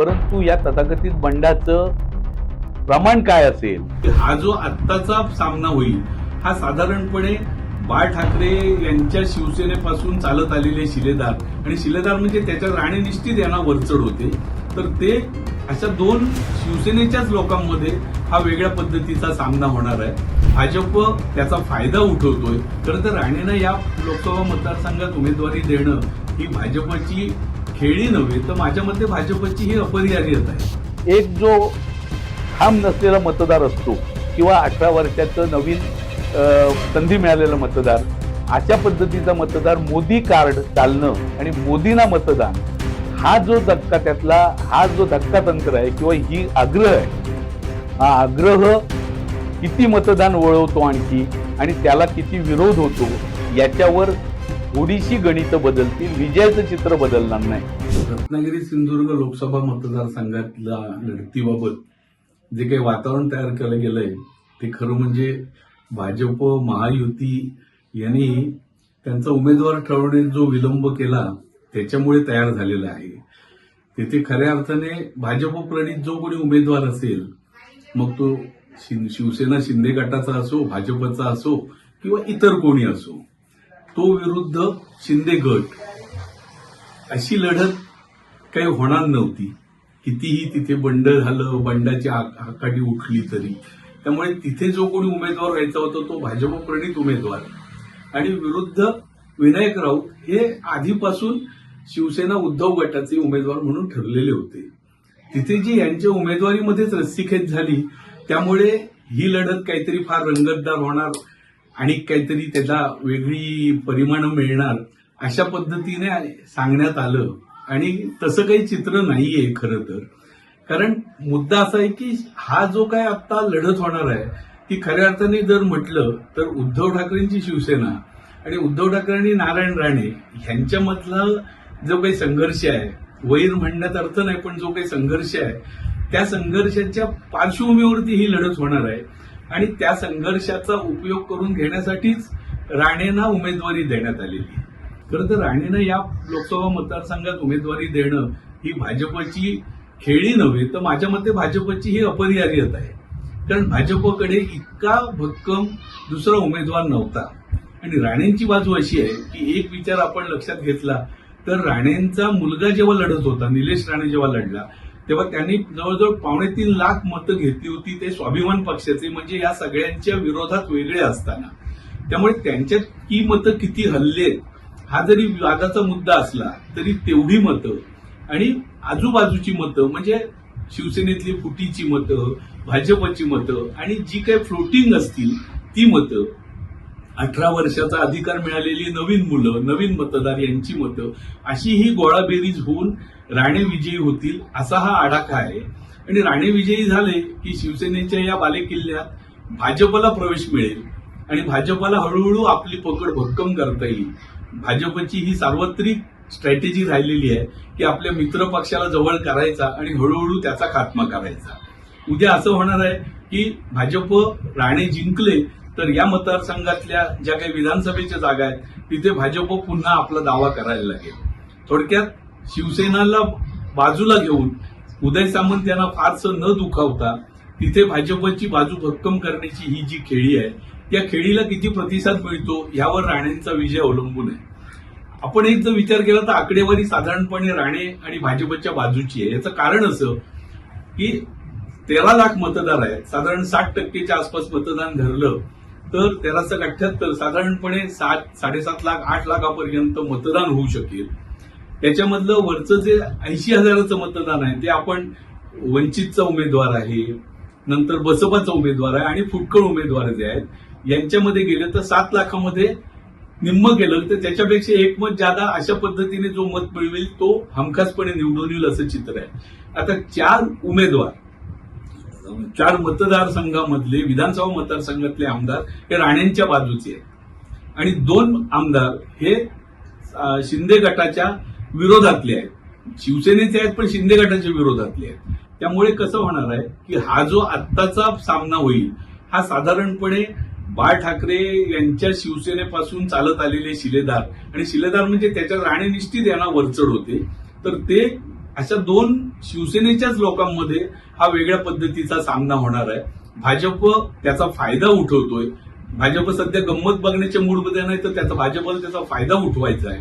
परंतु या तथाकथित बंडाचं प्रमाण काय असेल? हा जो आत्ताचा सामना होईल हा साधारणपणे बाळ ठाकरे यांच्या शिवसेनेपासून चालत आलेले शिलेदार आणि शिलेदार म्हणजे त्याच्या राणे निश्चित यांना वरचढ होते. तर ते अशा दोन शिवसेनेच्याच लोकांमध्ये हा वेगळ्या पद्धतीचा सामना होणार आहे. भाजप त्याचा फायदा उठवतोय. खरं तर राणेनं या लोकसभा मतदारसंघात उमेदवारी देणं ही भाजपची खेळी नव्हे तर माझ्या मते भाजपची ही अपरिहार्यता आहे. एक जो ठाम नसलेला मतदार असतो किंवा अठरा वर्षाचं नवीन संधी मिळालेला मतदार अशा पद्धतीचा मतदार मोदी कार्ड चालणं आणि मोदींना मतदान हा जो धक्का त्यातला हा जो धक्का तंत्र आहे किंवा ही आग्रह आहे हा आग्रह किती मतदान वळवतो आणखी आणि त्याला किती विरोध होतो याच्यावर थोडीशी गणित बदलतील विजयाचं चित्र बदलणार नाही. रत्नागिरी सिंधुदुर्ग लोकसभा मतदारसंघातल्या लढतीबाबत जे काही वातावरण तयार केलं गेलंय ते खरं म्हणजे भाजप महायुती यांनी त्यांचा उमेदवार ठरवण्यात जो विलंब केला त्याच्यामुळे तयार झालेला आहे. तिथे खऱ्या अर्थाने भाजप प्रणित जो कोणी उमेदवार असेल मग तो शिवसेना शिंदे गटाचा असो भाजपचा असो किंवा इतर कोणी असो तो विरुद्ध शिंदे गट. अशी लढत काही होणार नव्हती. कितीही तिथे बंड झालं बंडाची आ- उठली तरी. त्यामुळे तिथे जो कोणी उमेदवार व्हायचा होता तो भाजपप्रणित उमेदवार. आणि विरुद्ध विनायक राऊत हे आधीपासून शिवसेना उद्धव गटाचे उमेदवार म्हणून ठरलेले होते. तिथे जी यांच्या उमेदवारीमध्येच रस्सीखेच झाली त्यामुळे ही लढत काहीतरी फार रंगतदार होणार आणि काहीतरी त्याला वेगळी परिमाणं मिळणार अशा पद्धतीने सांगण्यात आलं. आणि तसं काही चित्र नाहीये खरं तर. कारण मुद्दा असा आहे की हा जो काय आता लढत होणार आहे ती खऱ्या अर्थाने जर म्हटलं तर उद्धव ठाकरेंची शिवसेना आणि उद्धव ठाकरे आणि नारायण राणे ह्यांच्यामधला जो काही संघर्ष आहे वैर म्हणण्यात अर्थ नाही पण जो काही संघर्ष आहे त्या संघर्षाच्या पार्श्वभूमीवरती ही लढत होणार आहे. आणि त्या संघर्षाचा उपयोग करून घेण्यासाठीच राणेंना उमेदवारी देण्यात आलेली. खरं तर राणेनं या लोकसभा मतदारसंघात उमेदवारी देणं ही भाजपची खेळी नव्हे तर माझ्या मते भाजपची ही अपरिहार्यता आहे. कारण भाजपकडे इतका भक्कम दुसरा उमेदवार नव्हता. आणि राणेंची बाजू अशी आहे की एक विचार आपण लक्षात घेतला तर राणेंचा मुलगा जेव्हा लढत होता निलेश राणे जेव्हा लढला तेव्हा त्यांनी जवळजवळ पावणे तीन लाख मतं घेतली होती ते स्वाभिमान पक्षाचे म्हणजे या सगळ्यांच्या विरोधात वेगळे असताना. त्यामुळे त्यांच्यात ही मतं किती हल्लेत हा जरी वादाचा मुद्दा असला तरी तेवढी मतं आणि आजूबाजूची मतं म्हणजे शिवसेनेतली फुटीची मतं भाजपची मतं आणि जी काही फ्लोटिंग असतील ती मतं. अठरा वर्षाचा अधिकार मिळालेली नवीन मुलं नवीन मतदार यांची मतं अशी ही गोळाबेरीज होऊन राणे विजयी होतील असा हा आडाखा आहे. आणि राणे विजयी झाले की शिवसेनेच्या या बालेकिल्ल्यात भाजपला प्रवेश मिळेल. आणि भाजपला हळूहळू आपली पकड भक्कम करता येईल. भाजपची ही सार्वत्रिक स्ट्रॅटेजी राहिलेली आहे की आपल्या मित्र पक्षाला जवळ करायचा आणि हळूहळू त्याचा खात्मा करायचा. उद्या असं होणार आहे की भाजप राणे जिंकले तर या मतदारसंघातल्या ज्या काही विधानसभेच्या जागा आहेत तिथे भाजप पुन्हा आपला दावा करायला लागेल. थोडक्यात शिवसेनाला बाजूला घेऊन उदय सामंत यांना फारसं न दुखावता तिथे भाजपची बाजू भक्कम करण्याची ही जी खेळी आहे त्या खेळीला किती प्रतिसाद मिळतो यावर राणेंचा विजय अवलंबून आहे. आपण एक जर विचार केला तर आकडेवारी साधारणपणे राणे आणि भाजपच्या बाजूची आहे. याचं कारण असं की तेरा लाख मतदार आहेत. साधारण साठ टक्केच्या आसपास मतदान धरलं तर तेरा अठ्ठ्याहत्तर साधारणपणे सात साडेसात लाख आठ लाखापर्यंत मतदान होऊ शकेल. त्याच्यामधलं वरचं जे ऐंशी हजाराचं मतदान आहे ते आपण वंचितचा उमेदवार आहे नंतर बसपाचा उमेदवार आहे आणि फुटकळ उमेदवार जे आहेत यांच्यामध्ये गेलं तर सात लाखामध्ये निम्म गेलं. तर त्याच्यापेक्षा एक मत जादा अशा पद्धतीने जो मत मिळवेल तो हमखासपणे निवडून येईल असं चित्र आहे. आता चार उमेदवार चार मतदारसंघामधले विधानसभा मतदारसंघातले आमदार हे राणेंच्या बाजूचे आहेत. आणि दोन आमदार हे शिंदे गटाच्या विरोधातले आहेत. शिवसेनेचे आहेत पण शिंदे गटाच्या विरोधातले आहेत. त्यामुळे कसं होणार आहे की हा जो आत्ताचा सामना होईल हा साधारणपणे बाळ ठाकरे यांच्या शिवसेनेपासून चालत आलेले शिलेदार आणि शिलेदार म्हणजे त्याच्या राणे निश्चित यांना वरचढ होते तर ते अशा दोन शिवसेनेच्याच लोकांमध्ये हा वेगळ्या पद्धतीचा सामना होणार आहे. भाजप त्याचा फायदा उठवतोय. भाजप सध्या गंमत बघण्याच्या मूडमध्ये नाही तर त्याचा भाजपला त्याचा फायदा उठवायचा आहे.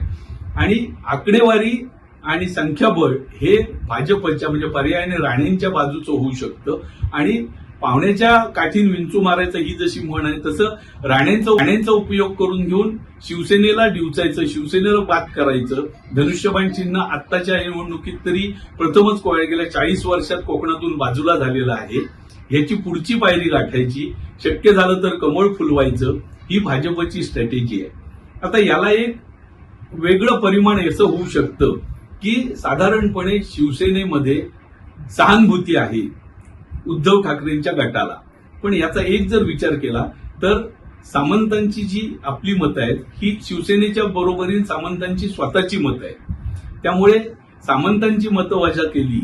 आणि आकडेवारी आणि संख्याबळ हे भाजपच्या म्हणजे पर्यायाने राणेंच्या बाजूचं होऊ शकतं. आणि पाहुण्याच्या काठीन विंचू मारायचं ही जशी म्हण आहे तसं राणेंचा राणेंचा उपयोग करून घेऊन शिवसेनेला डिवचायचं शिवसेनेला बात करायचं. धनुष्यबाण चिन्ह आत्ताच्या निवडणुकीत तरी प्रथमच गेल्या चाळीस वर्षात कोकणातून बाजूला झालेलं आहे. याची पुढची पायरी गाठायची. शक्य झालं तर कमळ फुलवायचं. ही भाजपची स्ट्रॅटेजी आहे. आता याला एक वेगळं परिमाण असं होऊ शकतं की साधारणपणे शिवसेनेमध्ये सहानुभूती आहे उद्धव ठाकरेंच्या गटाला. पण याचा एक जर विचार केला तर सामंतांची जी आपली मतं आहेत ही शिवसेनेच्या बरोबरीने सामंतांची स्वतःची मतं आहेत. त्यामुळे सामंतांची मतं वजा केली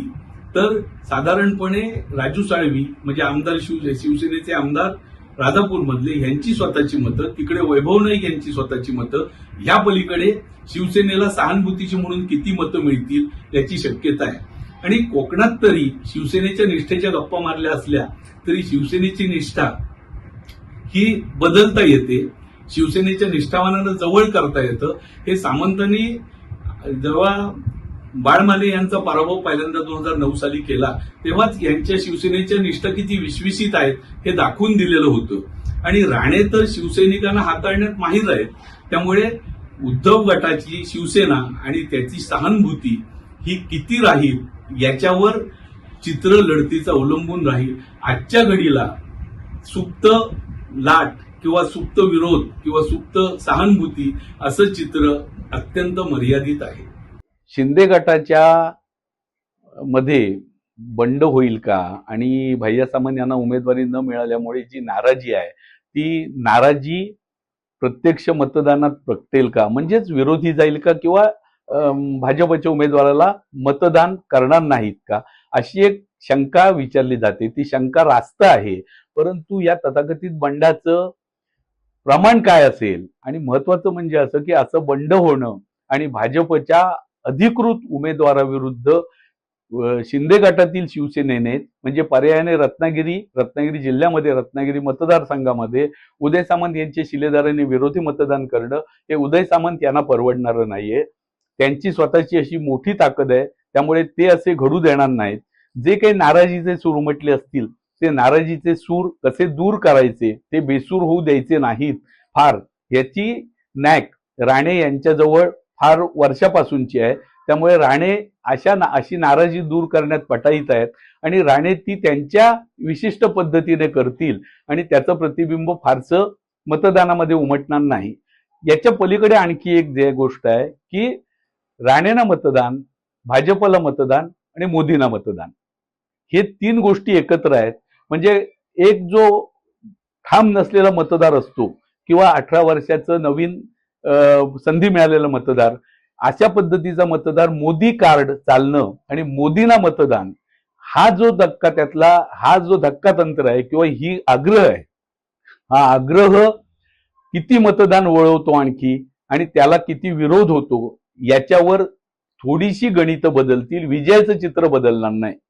तर साधारणपणे राजू साळवी म्हणजे आमदार शिव शिवसेनेचे आमदार राजापूरमधले यांची स्वतःची मतं तिकडे वैभव नाईक यांची स्वतःची मतं या पलीकडे शिवसेनेला सहानुभूतीची म्हणून किती मतं मिळतील याची शक्यता आहे. आणि कोकणात तरी शिवसेनेच्या निष्ठेच्या गप्पा मारल्या असल्या तरी शिवसेनेची निष्ठा ही बदलता येते शिवसेनेच्या निष्ठावानानं जवळ करता येतं. हे सामंतांनी जेव्हा बाळमाले यांचा पराभव पहिल्यांदा दोन हजार नऊ साली केला तेव्हाच यांच्या शिवसेनेच्या निष्ठा किती विश्वसित आहेत हे दाखवून दिलेलं होतं. आणि राणे तर शिवसैनिकांना हाताळण्यात माहीर आहेत. त्यामुळे उद्धव गटाची शिवसेना आणि त्याची सहानुभूती ही किती राहील याच्यावर चित्र लढतीचा अवलंबून राहील. आजच्या घडीला सुप्त लाट किंवा सुप्त विरोध किंवा सुप्त सहानुभूती असं चित्र अत्यंत मर्यादित आहे. शिंदे गटाच्या मध्ये बंड होईल का? आणि भैया सामंत यांना उमेदवारी न मिळाल्यामुळे जी नाराजी आहे ती नाराजी प्रत्यक्ष मतदानात प्रगटेल का? म्हणजेच विरोधी जाईल का किंवा भाजपच्या उमेदवाराला मतदान करणार नाहीत का? अशी एक शंका विचारली जाते. ती शंका रास्त आहे. परंतु या तथाकथित बंडाचं प्रमाण काय असेल? आणि महत्वाचं म्हणजे असं की असं बंड होणं आणि भाजपच्या अधिकृत उमेदवाराविरुद्ध शिंदे गटातील शिवसेनेने म्हणजे पर्यायाने रत्नागिरी रत्नागिरी जिल्ह्यामध्ये रत्नागिरी मतदारसंघामध्ये उदय सामंत यांच्या शिलेदाराने विरोधी मतदान करणं हे उदय सामंत यांना परवडणारं नाहीये. त्यांची स्वतःची अशी मोठी ताकद आहे त्यामुळे ते असे घडू देणार नाहीत. जे काही नाराजीचे सूर उमटले असतील ते नाराजीचे सूर कसे दूर करायचे ते बेसूर होऊ द्यायचे नाहीत. फार याची नॅक राणे यांच्याजवळ फार वर्षापासूनची आहे. त्यामुळे राणे अशा ना अशी नाराजी दूर करण्यात पटाईत आहेत आणि राणे ती त्यांच्या विशिष्ट पद्धतीने करतील आणि त्याचं प्रतिबिंब फारसं मतदानामध्ये उमटणार नाही. याच्या पलीकडे आणखी एक जे गोष्ट आहे की राणेना मतदान भाजपला मतदान आणि मोदींना मतदान. हे तीन गोष्टी एकत्र आहेत. म्हणजे एक जो ठाम नसलेला मतदार असतो किंवा अठरा वर्षाचं नवीन संधी मिळालेला मतदार. अशा पद्धतीचा मतदार मोदी कार्ड चालणं आणि मोदींना मतदान हा जो धक्का त्यातला हा जो धक्का तंत्र आहे किंवा ही आग्रह आहे हा आग्रह किती मतदान वळवतो आणखी आणि त्याला किती विरोध होतो याच्यावर थोडीशी गणितं बदलतील विजयाचं चित्र बदलणार नाही.